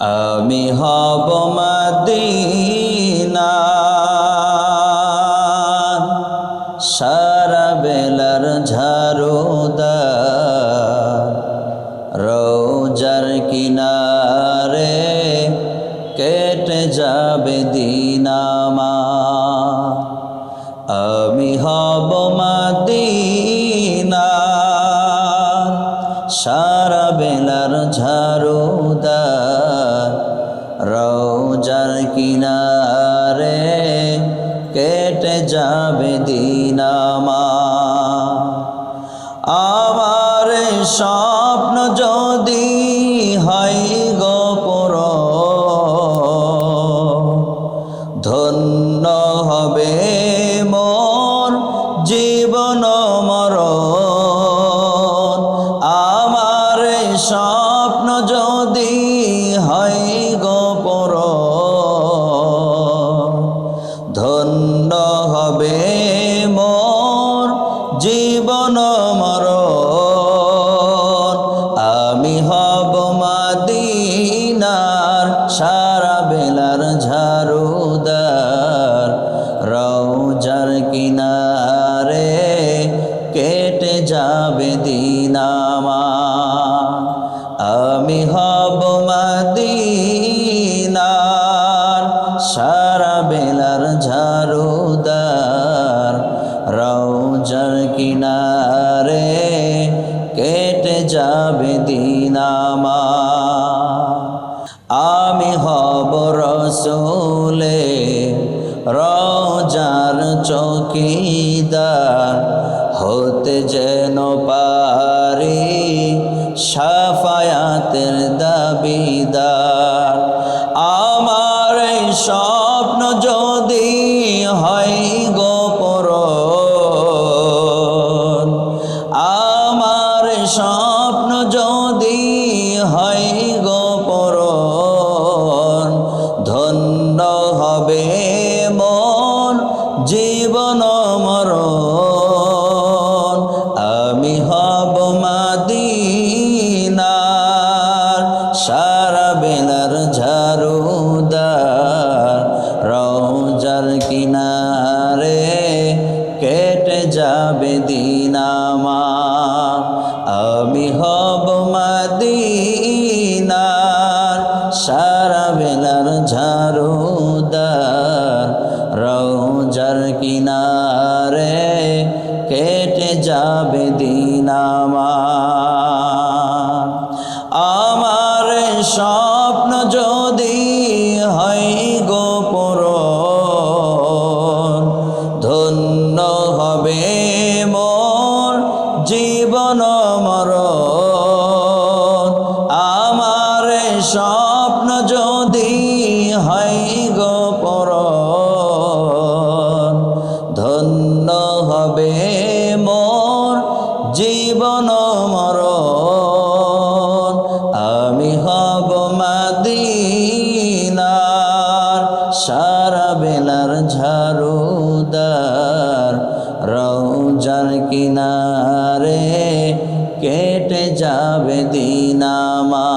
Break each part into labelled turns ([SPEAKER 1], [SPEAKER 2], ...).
[SPEAKER 1] আমি হব মদিনা। সারা বেলার ঝাড়ুদার রোজার কিনারে কেটে যাবে দিনামা যাবে দিনামা আমার। স্বপ্ন জীবন মর আমি হব মাদিনার সারা বেলার ঝাড়ুদার। রৌজার কিনারে কেটে যাবে দিনামা আমি হব মাদিনার সারা বেলার ঝাড়ুদার যাবে দিনামা আমি হব রসুলে রজার চৌকিদার, হতে যেন পারি সাফায়াতের দাবিদার। আমার স্বপ্ন যদি হয় গোপর আমার স্বপ্ন যদি হয় গোপর ধন্য হবে মন জীবন মরণ। আমি হব মাদিনার সারা বেলার ঝাড়ুদার রৌজার কিনারে কেটে যাবে দিনামা আমি মদিনার সারা বেলার ঝাড়ুদার রৌজার কিনারে কেটে যাবে দিনামা ঝাড়ুদার রৌজার কিনারে কেটে যাবে দিনামা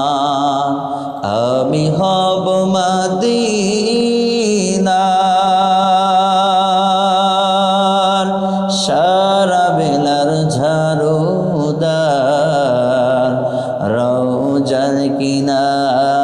[SPEAKER 1] আমি হব মাদিনার সারা বেলার ঝাড়ুদার রৌজার কিনারে